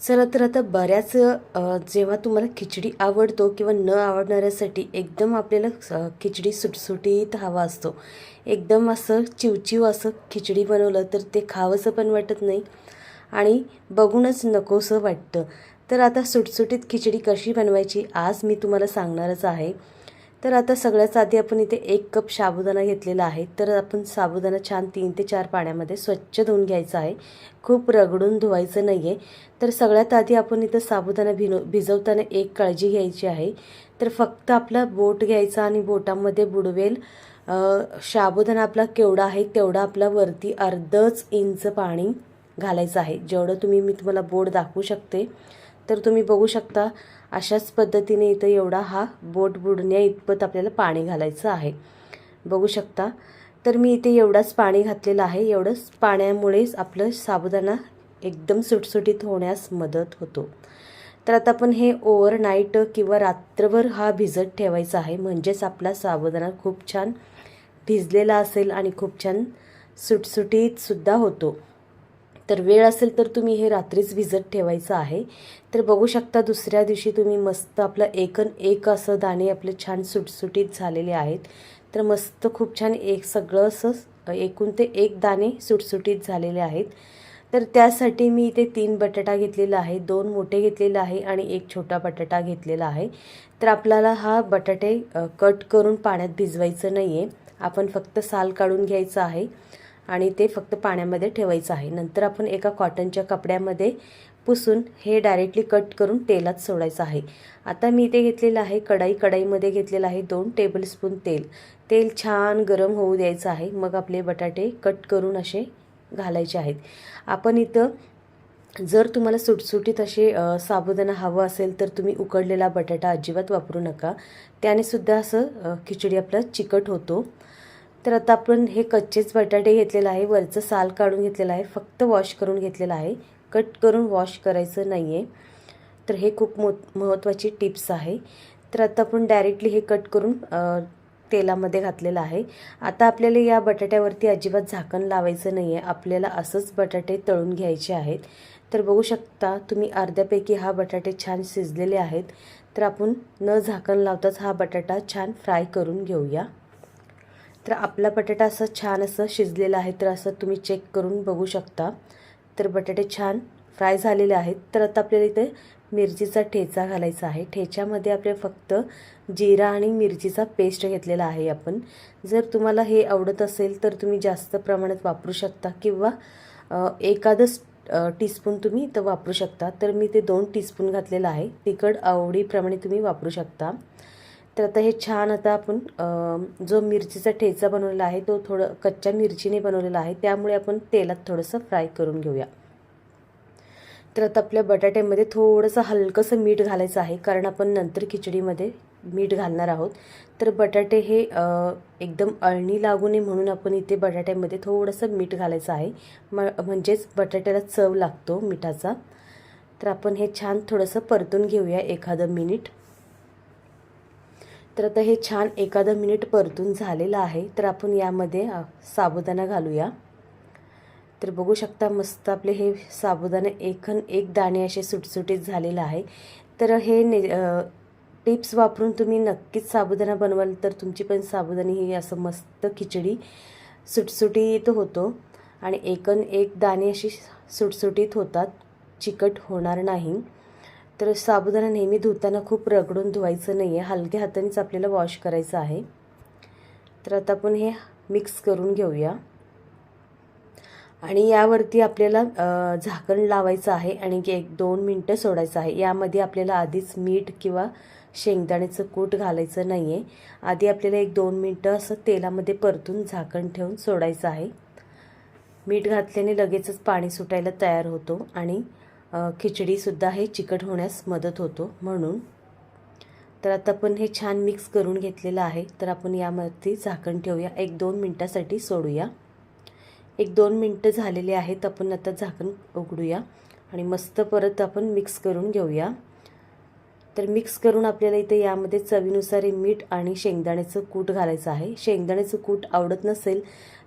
चला तर आता बऱ्याच जेव्हा तुम्हाला खिचडी आवडतो किंवा न आवडणाऱ्यासाठी एकदम आपल्याला खिचडी सुटसुटीत हवा असतो. एकदम असं चिवचिव असं खिचडी बनवलं तर ते खावंसं पण वाटत नाही. आणि बघूनच नकोसं वाटतं. तर आता सुटसुटीत खिचडी कशी बनवायची आज मी तुम्हाला सांगणारच आहे. तर आता सगळ्यात आधी आपण इथे एक कप साबुदाणा घेतलेला आहे. तर आपण साबुदाणा छान तीन ते चार पाण्यामध्ये स्वच्छ धुवून घ्यायचा आहे. खूप रगडून धुवायचं नाही आहे तर सगळ्यात आधी आपण इथं साबुदाणा भिनो भिजवताना एक काळजी घ्यायची आहे. तर फक्त आपला बोट घ्यायचा आणि बोटामध्ये बुडवेल. साबुदाणा आपला केवढा आहे तेवढा आपला वरती अर्धच इंच पाणी घालायचं आहे. जेवढं तुम्ही मी तुम्हाला बोट दाखवू शकते. तर तुम्ही बघू शकता अशाच पद्धतीने इथं एवढा हा बोट बुडण्या इतपत आपल्याला पाणी घालायचं आहे. बघू शकता. तर मी इथे एवढाच पाणी घातलेलं आहे. एवढंच पाण्यामुळेच आपलं साबुदाणा एकदम सुटसुटीत होण्यास मदत होतो. तर आता आपण हे ओव्हरनाईट किंवा रात्रभर हा भिजत ठेवायचा आहे. म्हणजेच आपला साबुदाणा खूप छान भिजलेला असेल आणि खूप छान सुटसुटीतसुद्धा होतो. तर वेळ असेल तर तुम्ही हे रात्रीच भिजत ठेवायचं आहे. तर बघू शकता दुसऱ्या दिवशी तुम्ही मस्त आपलं एकन एक असं दाणे आपले छान सुटसुटीत झालेले आहेत. तर मस्त खूप छान एक सगळं असं एकूण ते एक दाणे सुटसुटीत झालेले आहेत. तर त्यासाठी मी इथे तीन बटाटा घेतलेला आहे दोन मोठे घेतलेले आहे आणि एक छोटा बटाटा घेतलेला आहे. तर आपल्याला हा बटाटे कट करून पाण्यात भिजवायचं नाही आहे आपण फक्त साल काढून घ्यायचं आहे. आणि ते फक्त पाण्यामध्ये ठेवायचं आहे. नंतर आपण एका कॉटनच्या कपड्यामध्ये पुसून हे डायरेक्टली कट करून तेलात सोडायचं आहे. आता मी इथे घेतलेलं आहे कढाई कढाईमध्ये घेतलेलं आहे दोन टेबलस्पून तेल. तेल छान गरम होऊ द्यायचं आहे. मग आपले बटाटे कट करून असे घालायचे आहेत. आपण इथं जर तुम्हाला सुटसुटीत असे साबुदाणा हवं असेल तर तुम्ही उकडलेला बटाटा अजिबात वापरू नका. त्याने सुद्धा असं खिचडी आपलं चिकट होतो. तर आता आपण हे कच्चेच बटाटे घेतलेलं आहे. वरचं साल काढून घेतलेलं आहे. फक्त वॉश करून घेतलेलं आहे. कट करून वॉश करायचं नाही आहे तर हे खूप मो महत्त्वाची टिप्स आहे. तर आता आपण डायरेक्टली हे कट करून तेलामध्ये घातलेलं आहे. आता आपल्याला या बटाट्यावरती अजिबात झाकण लावायचं नाही आहे आपल्याला असंच बटाटे तळून घ्यायचे आहेत. तर बघू शकता तुम्ही अर्ध्यापैकी हा बटाटे छान शिजलेले आहेत. तर आपण न झाकण लावताच हा बटाटा छान फ्राय करून घेऊया. तर आपला बटाटा असं छान असं शिजलेला आहे तर असं तुम्ही चेक करून बघू शकता. तर बटाटे छान फ्राय झालेले आहेत. तर आता आपल्याला इथे मिरचीचा ठेचा घालायचा आहे. ठेच्यामध्ये आपल्या फक्त जिरा आणि मिरचीचा पेस्ट घेतलेला आहे आपण. जर तुम्हाला हे आवडत असेल तर तुम्ही जास्त प्रमाणात वापरू शकता किंवा एखादंच टीस्पून तुम्ही इथं वापरू शकता. तर मी ते दोन टीस्पून घातलेलं आहे. तिखट आवडीप्रमाणे तुम्ही वापरू शकता. तर आता हे छान आता आपण जो मिरचीचा ठेचा बनवलेला आहे तो थोडं कच्च्या मिरचीने बनवलेला आहे त्यामुळे आपण तेलात थोडंसं फ्राय करून घेऊया. तर आता आपल्या बटाट्यामध्ये थोडंसं हलकंसं मीठ घालायचं आहे कारण आपण नंतर खिचडीमध्ये मीठ घालणार आहोत. तर बटाटे हे एकदम अळणी लागू नये म्हणून आपण इथे बटाट्यामध्ये थोडंसं मीठ घालायचं आहे. म म्हणजेच बटाट्याला चव लागतो मिठाचा. तर आपण हे छान थोडंसं परतून घेऊया एखादं मिनिट. तर आता हे छान एखादं मिनिट परतून झालेलं आहे तर आपण यामध्ये साबुदाणा घालूया. तर बघू शकता मस्त आपले हे साबुदाणे एकन एक दाणे असे सुटसुटीत झालेलं आहे. तर हे ने टिप्स वापरून तुम्ही नक्कीच साबुदाणा बनवाल तर तुमची पण साबुदाणी ही असं मस्त खिचडी सुटसुटीत होतो. आणि एकन एक दाणे अशी सुटसुटीत होतात चिकट होणार नाही. तर साबुदाणा नेहमी धुताना खूप रगडून धुवायचं नाही आहे हलक्या हातानेच आपल्याला वॉश करायचं आहे. तर आता आपण हे मिक्स करून घेऊया. आणि यावरती आपल्याला झाकण लावायचं आहे आणि एक दोन मिनटं सोडायचं आहे. यामध्ये आपल्याला आधीच मीठ किंवा शेंगदाण्याचं कूट घालायचं नाही आहे आधी आपल्याला एक दोन मिनटं असं तेलामध्ये परतून झाकण ठेवून सोडायचं आहे. मीठ घातल्याने लगेचच पाणी सुटायला तयार होतो आणि खिचडीसुद्धा हे चिकट होण्यास मदत होतो म्हणून. तर आता आपण हे छान मिक्स करून घेतलेलं आहे. तर आपण यामध्ये झाकण ठेवूया. एक दोन मिनटासाठी सोडूया. एक दोन मिनटं झालेले आहेत. आपण आता झाकण उघडूया आणि मस्त परत आपण मिक्स करून घेऊया. तर मिक्स करून आपल्याला इथे यामध्ये चवीनुसार मीठ आणि शेंगदाण्याचं कूट घालायचं आहे. शेंगदाण्याचं कूट आवडत नसेल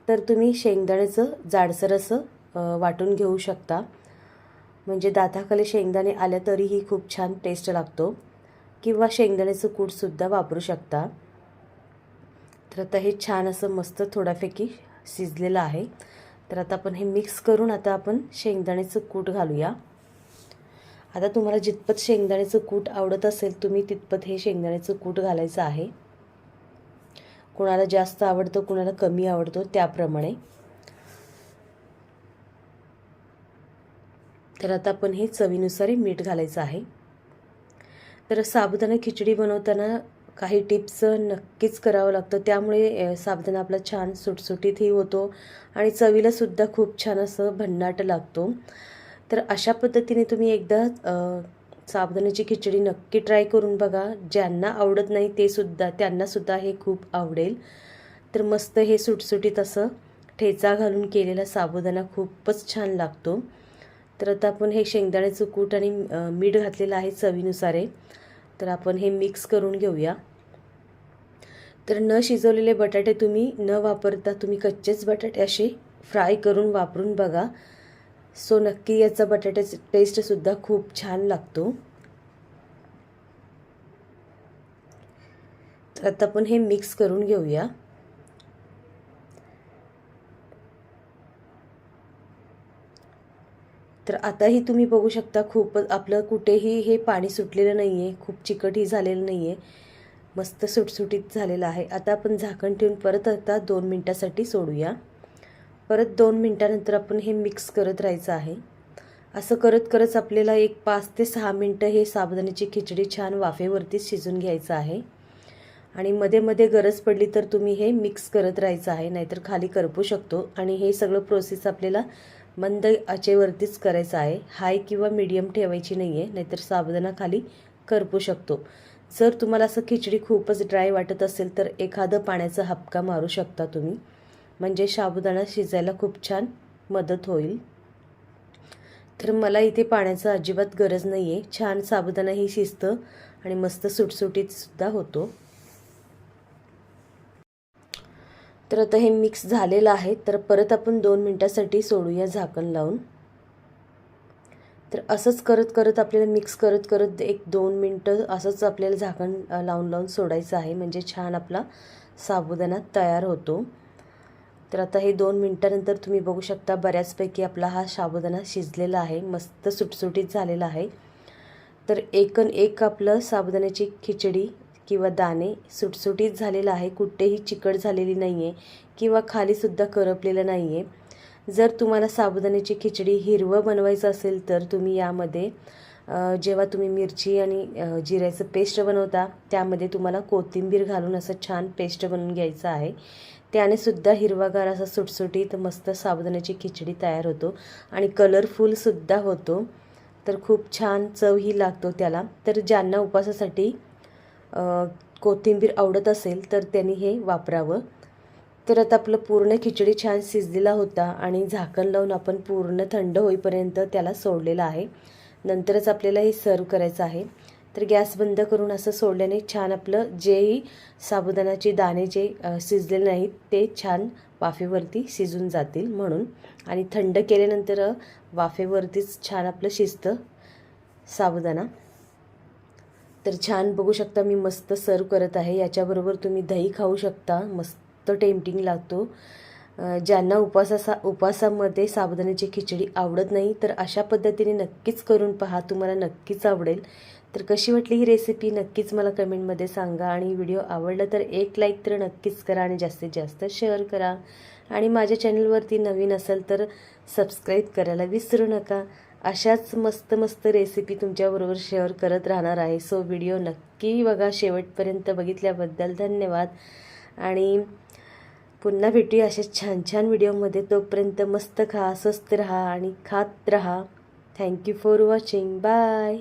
तर तुम्ही शेंगदाण्याचं जाडसर असं वाटून घेऊ शकता. म्हणजे दाताखाली शेंगदाणे आल्या तरीही खूप छान टेस्ट लागतो. किंवा शेंगदाण्याचं कूटसुद्धा वापरू शकता. तर आता हे छान असं मस्त थोड्यापैकी शिजलेलं आहे. तर आता आपण हे मिक्स करून आता आपण शेंगदाण्याचं कूट घालूया. आता तुम्हाला जितपत शेंगदाण्याचं कूट आवडत असेल तुम्ही तितपत हे शेंगदाण्याचं कूट घालायचं आहे. कुणाला जास्त आवडतं कुणाला कमी आवडतो त्याप्रमाणे. तर आता आपण हे चवीनुसार मीठ घालायचं आहे. तर साबुदाणा खिचडी बनवताना काही टिप्स नक्कीच करावं लागतं. त्यामुळे साबुदाणा आपला छान सुटसुटीतही होतो आणि चवीलासुद्धा खूप छान असं भन्नाट लागतो. तर अशा पद्धतीने तुम्ही एकदा साबुदाण्याची खिचडी नक्की ट्राय करून बघा. ज्यांना आवडत नाही ते सुद्धा त्यांनासुद्धा हे खूप आवडेल. तर मस्त हे सुटसुटीत असं ठेचा घालून केलेला साबुदाणा खूपच छान लागतो. तर आता आपण हे शेंगदाण्याचं कूट आणि मीठ घातलेलं आहे चवीनुसार. आहे तर आपण हे मिक्स करून घेऊया. तर न शिजवलेले बटाटे तुम्ही न वापरता तुम्ही कच्चेच बटाटे असे फ्राय करून वापरून बघा. सो नक्की याचा बटाट्याचा टेस्टसुद्धा खूप छान लागतो. तर आता आपण हे मिक्स करून घेऊया. तर आताही तुम्ही बघू शकता खूप आपलं कुठेही हे पाणी सुटलेलं नाही आहे खूप चिकटही झालेलं नाही आहे मस्त सुटसुटीत झालेलं आहे. आता आपण झाकण ठेवून परत आता दोन मिनटासाठी सोडूया. परत दोन मिनटानंतर आपण हे मिक्स करत राहायचं आहे. असं करत करत आपल्याला एक पाच ते सहा मिनटं हे साबुदाण्याची खिचडी छान वाफेवरती शिजून घ्यायचं आहे. आणि मध्ये मध्ये गरज पडली तर तुम्ही हे मिक्स करत राहायचं आहे नाहीतर खाली करपू शकतो. आणि हे सगळं प्रोसेस आपल्याला मंद आचेवरतीच करायचं आहे. हाय किंवा मीडियम ठेवायची नाही आहे नाहीतर साबुदाणा खाली करपू शकतो. जर तुम्हाला असं खिचडी खूपच ड्राय वाटत असेल तर एखादं पाण्याचा हपका मारू शकता तुम्ही. म्हणजे साबुदाणा शिजायला खूप छान मदत होईल. तर मला इथे पाण्याचं अजिबात गरज नाही आहे छान साबुदाणा ही शिजतं आणि मस्त सुटसुटीतसुद्धा होतो. तर आता हे मिक्स झालेलं आहे. तर परत आपण दोन मिनटासाठी सोडूया झाकण लावून. तर असंच करत करत आपल्याला मिक्स करत करत एक दोन मिनटं असंच आपल्याला झाकण लावून लावून सोडायचं आहे. म्हणजे छान आपला साबुदाणा तयार होतो. तर आता हे दोन मिनटानंतर तुम्ही बघू शकता बऱ्याचपैकी आपला हा साबुदाणा शिजलेला आहे. मस्त सुटसुटीत झालेला आहे. तर एकन एक आपलं साबुदाण्याची खिचडी किंवा दाणे सुटसुटीत झालेला आहे कुठेही चिकट झालेली नाही आहे किंवा खालीसुद्धा करपलेलं नाही आहे जर तुम्हाला साबुदाण्याची खिचडी हिरवं बनवायचं असेल तर तुम्ही यामध्ये जेव्हा तुम्ही मिरची आणि जिऱ्याचं पेस्ट बनवता त्यामध्ये तुम्हाला कोथिंबीर घालून असं छान पेस्ट बनवून घ्यायचं आहे. त्याने सुद्धा हिरवागार असा सुटसुटीत मस्त साबुदाण्याची खिचडी तयार होतो आणि कलरफुलसुद्धा होतो. तर खूप छान चवही लागतो त्याला. तर ज्यांना उपवासासाठी कोथिंबीर आवडत असेल तर त्यांनी हे वापरावं. तर आता आपलं पूर्ण खिचडी छान शिजलेला होता आणि झाकण लावून आपण पूर्ण थंड होईपर्यंत त्याला सोडलेलं आहे. नंतरच आपल्याला हे सर्व करायचं आहे. तर गॅस बंद करून असं सोडल्याने छान आपलं जेही साबुदाणाचे दाणे जे शिजलेले नाहीत ते छान वाफेवरती शिजून जातील म्हणून. आणि थंड केल्यानंतर वाफेवरतीच छान आपलं शिजतं साबुदाणा. तर छान बघू शकता मी मस्त सर्व करत आहे. याच्याबरोबर तुम्ही दही खाऊ शकता. मस्त टेम्पटिंग लागतो. ज्यांना उपवासा उपवासामध्ये साबुदाण्याची खिचडी आवडत नाही तर अशा पद्धतीने नक्कीच करून पहा. तुम्हाला नक्कीच आवडेल. तर कशी वाटली ही रेसिपी नक्कीच मला कमेंटमध्ये सांगा. आणि व्हिडिओ आवडला तर एक लाईक तर नक्कीच करा आणि जास्तीत जास्त शेअर करा. आणि माझ्या चॅनलवरती नवीन असेल तर सबस्क्राईब करायला विसरू नका. अशाच मस्त मस्त रेसिपी तुमच्याबरोबर शेअर करत राहणार आहे. सो व्हिडिओ नक्की बघा. शेवटपर्यंत बघितल्याबद्दल धन्यवाद. आणि पुन्हा भेटूया अशा छान छान व्हिडिओमध्ये तोपर्यंत मस्त खा स्वस्त राहा आणि खात राहा. Thank you for watching bye